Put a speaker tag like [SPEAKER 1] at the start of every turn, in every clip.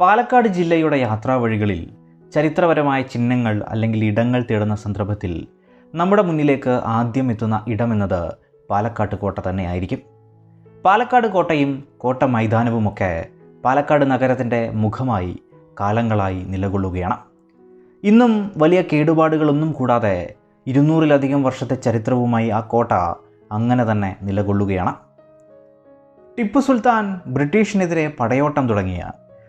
[SPEAKER 1] പാലക്കാട് ജില്ലയുടെ യാത്രാവഴികളിൽ ചരിത്രപരമായ ചിഹ്നങ്ങൾ അല്ലെങ്കിൽ ഇടങ്ങൾ തേടുന്ന സന്ദർഭത്തിൽ നമ്മുടെ മുന്നിലേക്ക് ആദ്യം എത്തുന്ന ഇടമെന്നത് പാലക്കാട് കോട്ട തന്നെയായിരിക്കും. പാലക്കാട് കോട്ടയും കോട്ട മൈതാനവുമൊക്കെ പാലക്കാട് നഗരത്തിന്റെ മുഖമായി കാലങ്ങളായി നിലകൊള്ളുകയാണ്. ഇന്നും വലിയ കേടുപാടുകളൊന്നും കൂടാതെ ഇരുന്നൂറിലധികം വർഷത്തെ ചരിത്രവുമായി ആ കോട്ട അങ്ങനെ തന്നെ നിലകൊള്ളുകയാണ്. ടിപ്പു സുൽത്താൻ ബ്രിട്ടീഷിനെതിരെ പടയോട്ടം തുടങ്ങിയ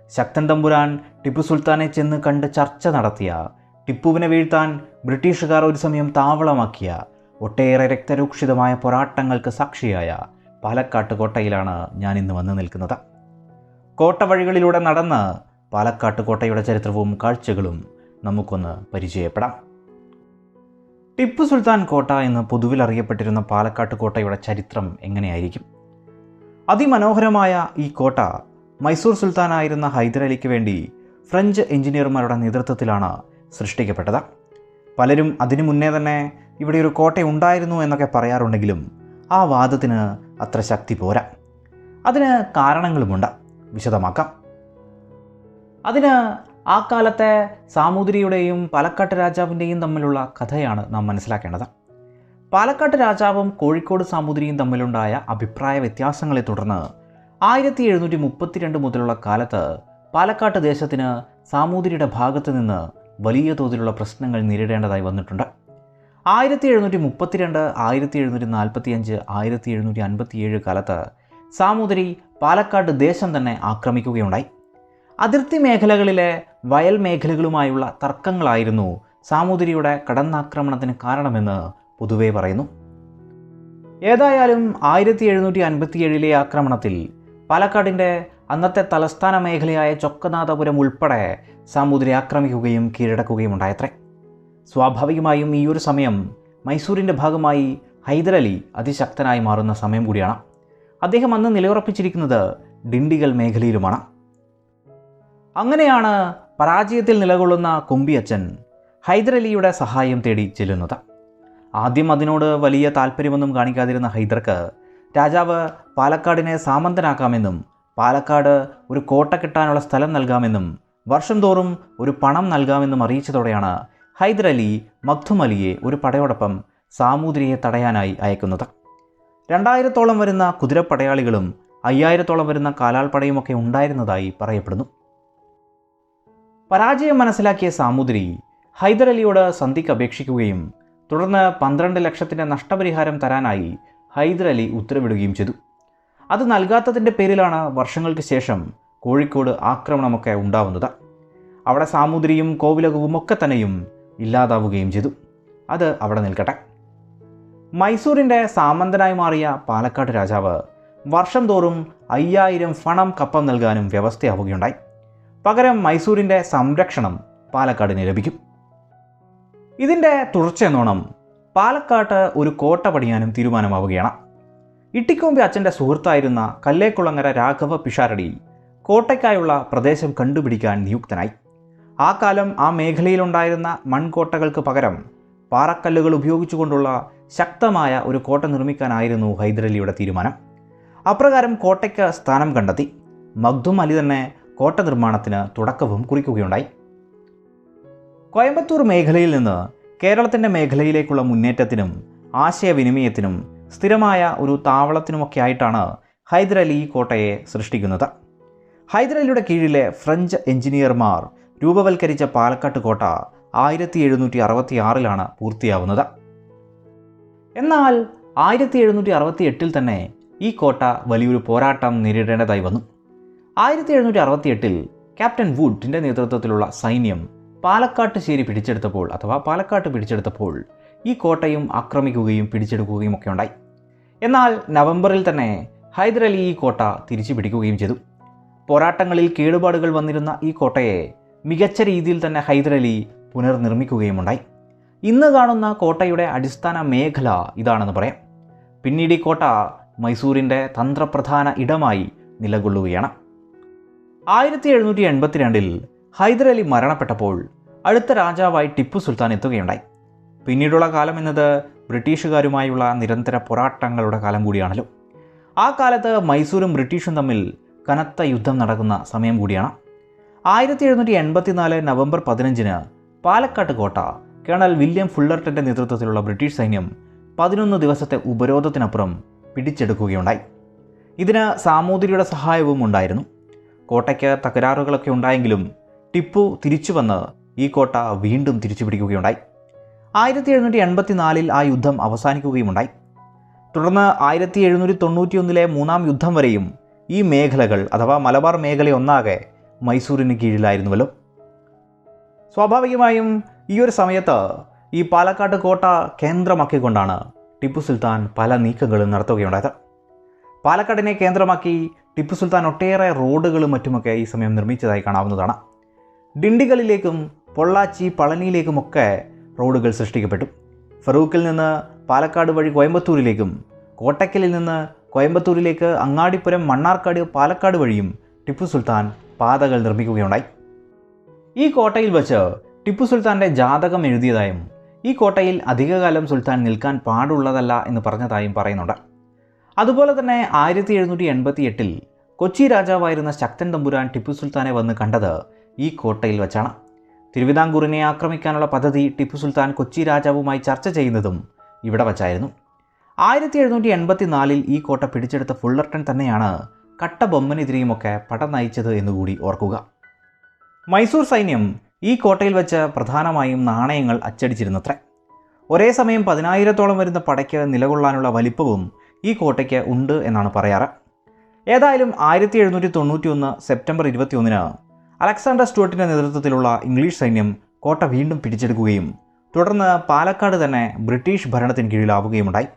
[SPEAKER 1] ശക്തൻ തമ്പുരാൻ ടിപ്പു സുൽത്താനെ ചെന്ന് കണ്ട് ചർച്ച നടത്തിയ ടിപ്പുവിനെ വീഴ്ത്താൻ ബ്രിട്ടീഷുകാർ ഒരു സമയം താവളമാക്കിയ ഒട്ടേറെ രക്തരൂക്ഷിതമായ പോരാട്ടങ്ങൾക്ക് സാക്ഷിയായ പാലക്കാട്ട് കോട്ടയിലാണ് ഞാൻ ഇന്ന് വന്ന് നിൽക്കുന്നത്. കോട്ട വഴികളിലൂടെ നടന്ന് പാലക്കാട്ട് കോട്ടയുടെ ചരിത്രവും കാഴ്ചകളും നമുക്കൊന്ന് പരിചയപ്പെടാം. ടിപ്പു സുൽത്താൻ കോട്ട എന്ന് പൊതുവിൽ അറിയപ്പെട്ടിരുന്ന പാലക്കാട്ട് കോട്ടയുടെ ചരിത്രം എങ്ങനെയായിരിക്കും? അതിമനോഹരമായ ഈ കോട്ട മൈസൂർ സുൽത്താനായിരുന്ന ഹൈദരലിക്ക് വേണ്ടി ഫ്രഞ്ച് എഞ്ചിനീയർമാരുടെ നേതൃത്വത്തിലാണ് സൃഷ്ടിക്കപ്പെട്ടത്. പലരും അതിനു മുന്നേ തന്നെ ഇവിടെ ഒരു കോട്ട ഉണ്ടായിരുന്നു എന്നൊക്കെ പറയാറുണ്ടെങ്കിലും ആ വാദത്തിന് അത്ര ശക്തി പോരാ. അതിന് കാരണങ്ങളുമുണ്ട്. വിശദമാക്കാം. അതിന് ആ കാലത്തെ സാമൂതിരിയുടെയും പാലക്കാട്ട് രാജാവിന്റെയും തമ്മിലുള്ള കഥയാണ് നാം മനസ്സിലാക്കേണ്ടത്. പാലക്കാട്ട് രാജാവും കോഴിക്കോട് സാമൂതിരിയും തമ്മിലുണ്ടായ അഭിപ്രായ വ്യത്യാസങ്ങളെ തുടർന്ന് ആയിരത്തി എഴുന്നൂറ്റി മുപ്പത്തിരണ്ട് മുതലുള്ള കാലത്ത് പാലക്കാട്ട് ദേശത്തിന് സാമൂതിരിയുടെ ഭാഗത്തു നിന്ന് വലിയ തോതിലുള്ള പ്രശ്നങ്ങൾ നേരിടേണ്ടതായി വന്നിട്ടുണ്ട്. ആയിരത്തി എഴുന്നൂറ്റി മുപ്പത്തിരണ്ട് ആയിരത്തി എഴുന്നൂറ്റി നാൽപ്പത്തി അഞ്ച് ആയിരത്തി എഴുന്നൂറ്റി അൻപത്തിയേഴ് കാലത്ത് സാമൂതിരി പാലക്കാട് ദേശം തന്നെ ആക്രമിക്കുകയുണ്ടായി. അതിർത്തി മേഖലകളിലെ വയൽ മേഖലകളുമായുള്ള തർക്കങ്ങളായിരുന്നു സാമൂതിരിയുടെ കടന്നാക്രമണത്തിന് കാരണമെന്ന് പൊതുവേ പറയുന്നു. ഏതായാലും ആയിരത്തി എഴുന്നൂറ്റി അൻപത്തിയേഴിലെ ആക്രമണത്തിൽ പാലക്കാടിന്റെ അന്നത്തെ തലസ്ഥാന മേഖലയായ ചൊക്കനാഥപുരം ഉൾപ്പെടെ സാമൂതിരി ആക്രമിക്കുകയും കീഴടക്കുകയും ഉണ്ടായത്രേ. സ്വാഭാവികമായും ഈ ഒരു സമയം മൈസൂരിന്റെ ഭാഗമായി ഹൈദരലി അതിശക്തനായി മാറുന്ന സമയം കൂടിയാണ്. അദ്ദേഹം അന്ന് നിലയുറപ്പിച്ചിരിക്കുന്നത് ഡിണ്ടിഗൽ മേഖലയിലുമാണ്. അങ്ങനെയാണ് പരാജയത്തിൽ നിലകൊള്ളുന്ന കുമ്പിയച്ചൻ ഹൈദരലിയുടെ സഹായം തേടി ചെല്ലുന്നത്. ആദ്യം അതിനോട് വലിയ താല്പര്യമൊന്നും കാണിക്കാതിരുന്ന ഹൈദർക്ക് രാജാവ് പാലക്കാടിനെ സാമന്തനാക്കാമെന്നും പാലക്കാട് ഒരു കോട്ട കെട്ടാനുള്ള സ്ഥലം നൽകാമെന്നും വർഷം തോറും ഒരു പണം നൽകാമെന്നും അറിയിച്ചതോടെയാണ് ഹൈദരലി മഖ്തും അലിയെ ഒരു പടയോടൊപ്പം സാമൂതിരിയെ തടയാനായി അയക്കുന്നത്. രണ്ടായിരത്തോളം വരുന്ന കുതിരപ്പടയാളികളും അയ്യായിരത്തോളം വരുന്ന കാലാൾപ്പടയുമൊക്കെ ഉണ്ടായിരുന്നതായി പറയപ്പെടുന്നു. പരാജയം മനസ്സിലാക്കിയ സാമൂതിരി ഹൈദരലിയോട് സന്ധിക്ക് അപേക്ഷിക്കുകയും തുടർന്ന് പന്ത്രണ്ട് ലക്ഷത്തിന്റെ നഷ്ടപരിഹാരം തരാനായി ഹൈദരലി ഉത്തരവിടുകയും ചെയ്തു. അത് നൽകാത്തതിന്റെ പേരിലാണ് വർഷങ്ങൾക്ക് ശേഷം കോഴിക്കോട് ആക്രമണമൊക്കെ ഉണ്ടാവുന്നത്. അവിടെ സാമൂതിരിയും കോവിലകവും ഒക്കെ തന്നെയും ഇല്ലാതാവുകയും ചെയ്തു. അത് അവിടെ നിൽക്കട്ടെ. മൈസൂരിന്റെ സാമന്തനായി മാറിയ പാലക്കാട് രാജാവ് വർഷം തോറും അയ്യായിരം ഫണം കപ്പം നൽകാനും വ്യവസ്ഥയാവുകയുണ്ടായി. പകരം മൈസൂരിന്റെ സംരക്ഷണം പാലക്കാടിന് ലഭിക്കും. ഇതിന്റെ തുടർച്ചയെന്നോണം പാലക്കാട്ട് ഒരു കോട്ട പണിയാനും തീരുമാനമാവുകയാണ്. ഇട്ടിക്കൊമ്പി അച്ഛന്റെ സുഹൃത്തായിരുന്ന കല്ലേക്കുളങ്ങര രാഘവ പിഷാരടി കോട്ടയ്ക്കായുള്ള പ്രദേശം കണ്ടുപിടിക്കാൻ നിയുക്തനായി. ആ കാലം ആ മേഖലയിലുണ്ടായിരുന്ന മൺകോട്ടകൾക്ക് പകരം പാറക്കല്ലുകൾ ഉപയോഗിച്ചുകൊണ്ടുള്ള ശക്തമായ ഒരു കോട്ട നിർമ്മിക്കാനായിരുന്നു ഹൈദരലിയുടെ തീരുമാനം. അപ്രകാരം കോട്ടയ്ക്ക് സ്ഥാനം കണ്ടെത്തി മഖ്ദും അലി തന്നെ കോട്ട നിർമ്മാണത്തിന് തുടക്കവും കുറിക്കുകയുണ്ടായി. കോയമ്പത്തൂർ മേഖലയിൽ നിന്ന് കേരളത്തിന്റെ മേഖലയിലേക്കുള്ള മുന്നേറ്റത്തിനും ആശയവിനിമയത്തിനും സ്ഥിരമായ ഒരു താവളത്തിനുമൊക്കെ ആയിട്ടാണ് ഹൈദരലി ഈ കോട്ടയെ സൃഷ്ടിക്കുന്നത്. ഹൈദരലിയുടെ കീഴിലെ ഫ്രഞ്ച് എഞ്ചിനീയർമാർ രൂപവൽക്കരിച്ച പാലക്കാട്ട് കോട്ട ആയിരത്തി എഴുന്നൂറ്റി അറുപത്തി ആറിലാണ് പൂർത്തിയാവുന്നത്. എന്നാൽ ആയിരത്തി എഴുന്നൂറ്റി അറുപത്തി എട്ടിൽ തന്നെ ഈ കോട്ട വലിയൊരു പോരാട്ടം നേരിടേണ്ടതായി വന്നു. ആയിരത്തി എഴുന്നൂറ്റി അറുപത്തി എട്ടിൽ ക്യാപ്റ്റൻ വുഡിന്റെ നേതൃത്വത്തിലുള്ള സൈന്യം പാലക്കാട്ട് ശേരി പിടിച്ചെടുത്തപ്പോൾ അഥവാ പാലക്കാട്ട് പിടിച്ചെടുത്തപ്പോൾ ഈ കോട്ടയും ആക്രമിക്കുകയും പിടിച്ചെടുക്കുകയും ഒക്കെ ഉണ്ടായി. എന്നാൽ നവംബറിൽ തന്നെ ഹൈദരലി ഈ കോട്ട തിരിച്ചു പിടിക്കുകയും ചെയ്തു. പോരാട്ടങ്ങളിൽ കേടുപാടുകൾ വന്നിരുന്ന ഈ കോട്ടയെ മികച്ച രീതിയിൽ തന്നെ ഹൈദരലി പുനർനിർമ്മിക്കുകയുമുണ്ടായി. ഇന്ന് കാണുന്ന കോട്ടയുടെ അടിസ്ഥാന മേഖല ഇതാണെന്ന് പറയാം. പിന്നീട് ഈ കോട്ട മൈസൂരിന്റെ തന്ത്രപ്രധാന ഇടമായി നിലകൊള്ളുകയാണ്. ആയിരത്തി എഴുന്നൂറ്റി എൺപത്തിരണ്ടിൽ ഹൈദരലി മരണപ്പെട്ടപ്പോൾ അടുത്ത രാജാവായി ടിപ്പു സുൽത്താൻ എത്തുകയുണ്ടായി. പിന്നീടുള്ള കാലം എന്നത് ബ്രിട്ടീഷുകാരുമായുള്ള നിരന്തര പോരാട്ടങ്ങളുടെ കാലം കൂടിയാണല്ലോ. ആ കാലത്ത് മൈസൂരും ബ്രിട്ടീഷും തമ്മിൽ കനത്ത യുദ്ധം നടക്കുന്ന സമയം കൂടിയാണ്. ആയിരത്തി എഴുന്നൂറ്റി എൺപത്തിനാല് നവംബർ പതിനഞ്ചിന് പാലക്കാട്ട് കോട്ട കേണൽ വില്യം ഫുള്ളർട്ടന്റെ നേതൃത്വത്തിലുള്ള ബ്രിട്ടീഷ് സൈന്യം പതിനൊന്ന് ദിവസത്തെ ഉപരോധത്തിനപ്പുറം പിടിച്ചെടുക്കുകയുണ്ടായി. ഇതിന് സാമൂതിരിയുടെ സഹായവും ഉണ്ടായിരുന്നു. കോട്ടയ്ക്ക് തകരാറുകളൊക്കെ ഉണ്ടായെങ്കിലും ടിപ്പു തിരിച്ചു വന്ന് ഈ കോട്ട വീണ്ടും തിരിച്ചു പിടിക്കുകയുണ്ടായി ആയിരത്തി എഴുന്നൂറ്റി എൺപത്തിനാലിൽ ആ യുദ്ധം അവസാനിക്കുകയുമുണ്ടായി. തുടർന്ന് ആയിരത്തി എഴുന്നൂറ്റി തൊണ്ണൂറ്റിയൊന്നിലെ മൂന്നാം യുദ്ധം വരെയും ഈ മേഖലകൾ അഥവാ മലബാർ മേഖലയൊന്നാകെ മൈസൂരിന് കീഴിലായിരുന്നുവല്ലോ. സ്വാഭാവികമായും ഈ ഒരു സമയത്ത് ഈ പാലക്കാട് കോട്ട കേന്ദ്രമാക്കിക്കൊണ്ടാണ് ടിപ്പു സുൽത്താൻ പല നീക്കങ്ങളും നടത്തുകയുണ്ടായത്. പാലക്കാടിനെ കേന്ദ്രമാക്കി ടിപ്പു സുൽത്താൻ ഒട്ടേറെ റോഡുകളും മറ്റുമൊക്കെ ഈ സമയം നിർമ്മിച്ചതായി കാണാവുന്നതാണ്. ഡിണ്ടികളിലേക്കും പൊള്ളാച്ചി പളനിയിലേക്കുമൊക്കെ റോഡുകൾ സൃഷ്ടിക്കപ്പെട്ടു. ഫറൂഖിൽ നിന്ന് പാലക്കാട് വഴി കോയമ്പത്തൂരിലേക്കും കോട്ടക്കലിൽ നിന്ന് കോയമ്പത്തൂരിലേക്ക് അങ്ങാടിപ്പുരം മണ്ണാർക്കാട് പാലക്കാട് വഴിയും ടിപ്പു സുൽത്താൻ പാതകൾ നിർമ്മിക്കുകയുണ്ടായി. ഈ കോട്ടയിൽ വച്ച് ടിപ്പു സുൽത്താന്റെ ജാതകം എഴുതിയതായും ഈ കോട്ടയിൽ അധികകാലം സുൽത്താൻ നിൽക്കാൻ പാടുള്ളതല്ല എന്ന് പറഞ്ഞതായും പറയുന്നുണ്ട്. അതുപോലെ തന്നെ ആയിരത്തി എഴുന്നൂറ്റി എൺപത്തി എട്ടിൽ കൊച്ചി രാജാവായിരുന്ന ശക്തൻ തമ്പുരാൻ ടിപ്പു സുൽത്താനെ വന്ന് കണ്ടത് ഈ കോട്ടയിൽ വച്ചാണ്. തിരുവിതാംകൂറിനെ ആക്രമിക്കാനുള്ള പദ്ധതി ടിപ്പു സുൽത്താൻ കൊച്ചി രാജാവുമായി ചർച്ച ചെയ്യുന്നതും ഇവിടെ വച്ചായിരുന്നു. ആയിരത്തി എഴുന്നൂറ്റി എൺപത്തി നാലിൽ ഈ കോട്ട പിടിച്ചെടുത്ത ഫുള്ളർട്ടൺ തന്നെയാണ് കട്ടബൊമ്മനെതിരെയുമൊക്കെ പടം നയിച്ചത് എന്നുകൂടി ഓർക്കുക. മൈസൂർ സൈന്യം ഈ കോട്ടയിൽ വെച്ച് പ്രധാനമായും നാണയങ്ങൾ അച്ചടിച്ചിരുന്നത്രേ. ഒരേ സമയം പതിനായിരത്തോളം വരുന്ന പടയ്ക്ക് നിലകൊള്ളാനുള്ള വലിപ്പവും ഈ കോട്ടയ്ക്ക് ഉണ്ട് എന്നാണ് പറയാറ്. ഏതായാലും ആയിരത്തി എഴുന്നൂറ്റി തൊണ്ണൂറ്റി ഒന്ന് സെപ്റ്റംബർ ഇരുപത്തിയൊന്നിന് അലക്സാണ്ടർ സ്റ്റുവർട്ടിന്റെ നേതൃത്വത്തിലുള്ള ഇംഗ്ലീഷ് സൈന്യം കോട്ട വീണ്ടും പിടിച്ചെടുക്കുകയും തുടർന്ന് പാലക്കാട് തന്നെ ബ്രിട്ടീഷ് ഭരണത്തിന് കീഴിലാവുകയുമുണ്ടായി.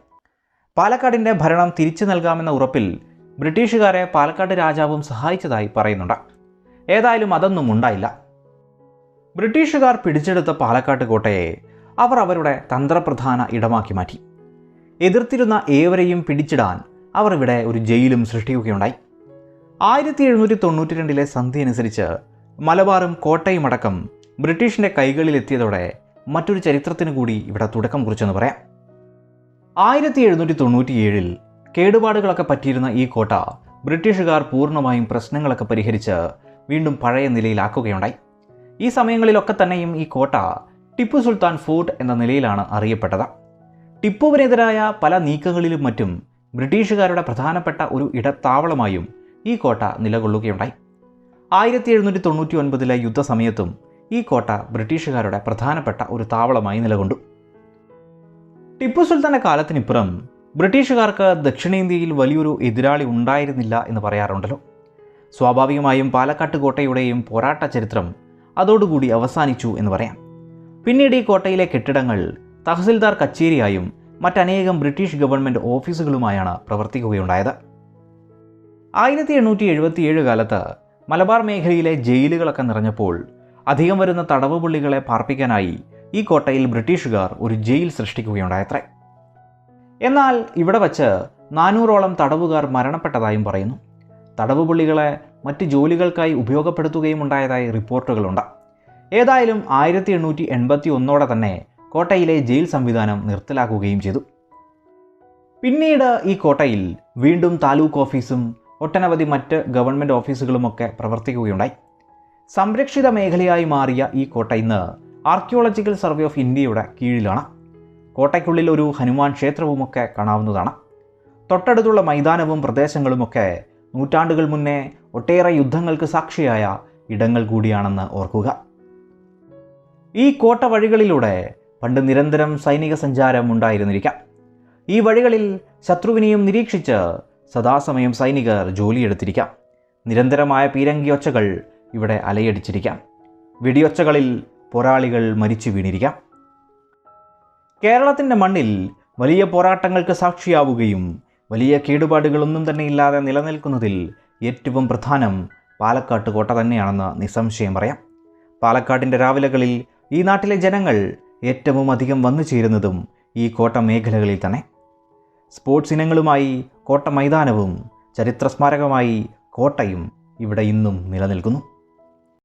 [SPEAKER 1] പാലക്കാടിന്റെ ഭരണം തിരിച്ചു നൽകാമെന്ന ഉറപ്പിൽ ബ്രിട്ടീഷുകാരെ പാലക്കാട് രാജാവും സഹായിച്ചതായി പറയുന്നുണ്ട്. ഏതായാലും അതൊന്നും ഉണ്ടായില്ല. ബ്രിട്ടീഷുകാർ പിടിച്ചെടുത്ത പാലക്കാട്ട് കോട്ടയെ അവർ അവരുടെ തന്ത്രപ്രധാന ഇടമാക്കി മാറ്റി. എതിർത്തിരുന്ന ഏവരെയും പിടിച്ചിടാൻ അവർ ഇവിടെ ഒരു ജയിലും സൃഷ്ടിക്കുകയുണ്ടായി. ആയിരത്തി എഴുന്നൂറ്റി തൊണ്ണൂറ്റി രണ്ടിലെ സന്ധി അനുസരിച്ച് മലബാറും കോട്ടയും അടക്കം ബ്രിട്ടീഷിന്റെ കൈകളിലെത്തിയതോടെ മറ്റൊരു ചരിത്രത്തിന് കൂടി ഇവിടെ തുടക്കം കുറിച്ചെന്ന് പറയാം. ആയിരത്തി എഴുന്നൂറ്റി തൊണ്ണൂറ്റിയേഴിൽ കേടുപാടുകളൊക്കെ പറ്റിയിരുന്ന ഈ കോട്ട ബ്രിട്ടീഷുകാർ പൂർണമായും പ്രശ്നങ്ങളൊക്കെ പരിഹരിച്ച് വീണ്ടും പഴയ നിലയിലാക്കുകയുണ്ടായി. ഈ സമയങ്ങളിലൊക്കെ തന്നെയും ഈ കോട്ട ടിപ്പു സുൽത്താൻ ഫോർട്ട് എന്ന നിലയിലാണ് അറിയപ്പെട്ടത്. ടിപ്പുവിനെതിരായ പല നീക്കങ്ങളിലും മറ്റും ബ്രിട്ടീഷുകാരുടെ പ്രധാനപ്പെട്ട ഒരു ഇടത്താവളമായും ഈ കോട്ട നിലകൊള്ളുകയുണ്ടായി. ആയിരത്തി എഴുന്നൂറ്റി തൊണ്ണൂറ്റി ഒൻപതിലെ യുദ്ധസമയത്തും ഈ കോട്ട ബ്രിട്ടീഷുകാരുടെ പ്രധാനപ്പെട്ട ഒരു താവളമായി നിലകൊണ്ടു. ടിപ്പു സുൽത്താന്റെ കാലത്തിനിപ്പുറം ബ്രിട്ടീഷുകാർക്ക് ദക്ഷിണേന്ത്യയിൽ വലിയൊരു എതിരാളി ഉണ്ടായിരുന്നില്ല എന്ന് പറയാറുണ്ടല്ലോ. സ്വാഭാവികമായും പാലക്കാട്ട് കോട്ടയുടെയും പോരാട്ട ചരിത്രം അതോടുകൂടി അവസാനിച്ചു എന്ന് പറയാം. പിന്നീട് ഈ കോട്ടയിലെ കെട്ടിടങ്ങൾ തഹസിൽദാർ കച്ചേരിയായും മറ്റനേകം ബ്രിട്ടീഷ് ഗവൺമെന്റ് ഓഫീസുകളുമായാണ് പ്രവർത്തിക്കുകയുണ്ടായത്. ആയിരത്തി എണ്ണൂറ്റി എഴുപത്തിയേഴ് കാലത്ത് മലബാർ മേഖലയിലെ ജയിലുകളൊക്കെ നിറഞ്ഞപ്പോൾ അധികം വരുന്ന തടവ് പുള്ളികളെ പാർപ്പിക്കാനായി ഈ കോട്ടയിൽ ബ്രിട്ടീഷുകാർ ഒരു ജയിൽ സൃഷ്ടിക്കുകയുണ്ടായത്രേ. എന്നാൽ ഇവിടെ വച്ച് നാനൂറോളം തടവുകാർ മരണപ്പെട്ടതായും പറയുന്നു. തടവ് പുള്ളികളെ മറ്റ് ജോലികൾക്കായി ഉപയോഗപ്പെടുത്തുകയും ഉണ്ടായതായി റിപ്പോർട്ടുകളുണ്ട്. ഏതായാലും ആയിരത്തി എണ്ണൂറ്റി എൺപത്തി ഒന്നോടെ തന്നെ കോട്ടയിലെ ജയിൽ സംവിധാനം നിർത്തലാക്കുകയും ചെയ്തു. പിന്നീട് ഈ കോട്ടയിൽ വീണ്ടും താലൂക്ക് ഓഫീസും ഒട്ടനവധി മറ്റ് ഗവൺമെന്റ് ഓഫീസുകളുമൊക്കെ പ്രവർത്തിക്കുകയുണ്ടായി. സംരക്ഷിത മേഖലയായി മാറിയ ഈ കോട്ട ഇന്ന് ആർക്കിയോളജിക്കൽ സർവേ ഓഫ് ഇന്ത്യയുടെ കീഴിലാണ്. കോട്ടയ്ക്കുള്ളിൽ ഒരു ഹനുമാൻ ക്ഷേത്രവുമൊക്കെ കാണാവുന്നതാണ്. തൊട്ടടുത്തുള്ള മൈതാനവും പ്രദേശങ്ങളുമൊക്കെ നൂറ്റാണ്ടുകൾ മുന്നേ ഒട്ടേറെ യുദ്ധങ്ങൾക്ക് സാക്ഷിയായ ഇടങ്ങൾ കൂടിയാണെന്ന് ഓർക്കുക. ഈ കോട്ട വഴികളിലൂടെ പണ്ട് നിരന്തരം സൈനിക സഞ്ചാരം ഉണ്ടായിരുന്നിരിക്കാം. ഈ വഴികളിൽ ശത്രുവിനെയും നിരീക്ഷിച്ച് സദാസമയം സൈനികർ ജോലിയെടുത്തിരിക്കാം. നിരന്തരമായ പീരങ്കിയൊച്ചകൾ ഇവിടെ അലയടിച്ചിരിക്കാം. വെടിയൊച്ചകളിൽ പോരാളികൾ മരിച്ചു വീണിരിക്കാം. കേരളത്തിന്റെ മണ്ണിൽ വലിയ പോരാട്ടങ്ങൾക്ക് സാക്ഷിയാവുകയും വലിയ കേടുപാടുകളൊന്നും തന്നെ ഇല്ലാതെ നിലനിൽക്കുന്നതിൽ ഏറ്റവും പ്രധാനം പാലക്കാട്ട് കോട്ട തന്നെയാണെന്ന് നിസ്സംശയം പറയാം. പാലക്കാടിന്റെ രാവിലകളിൽ ഈ നാട്ടിലെ ജനങ്ങൾ ഏറ്റവും അധികം വന്നു ചേരുന്നതും ഈ കോട്ട മേഖലകളിൽ തന്നെ. സ്പോർട്സ് ഇനങ്ങളുമായി കോട്ട മൈതാനവും ചരിത്ര സ്മാരകമായി കോട്ടയും ഇവിടെ ഇന്നും നിലനിൽക്കുന്നു.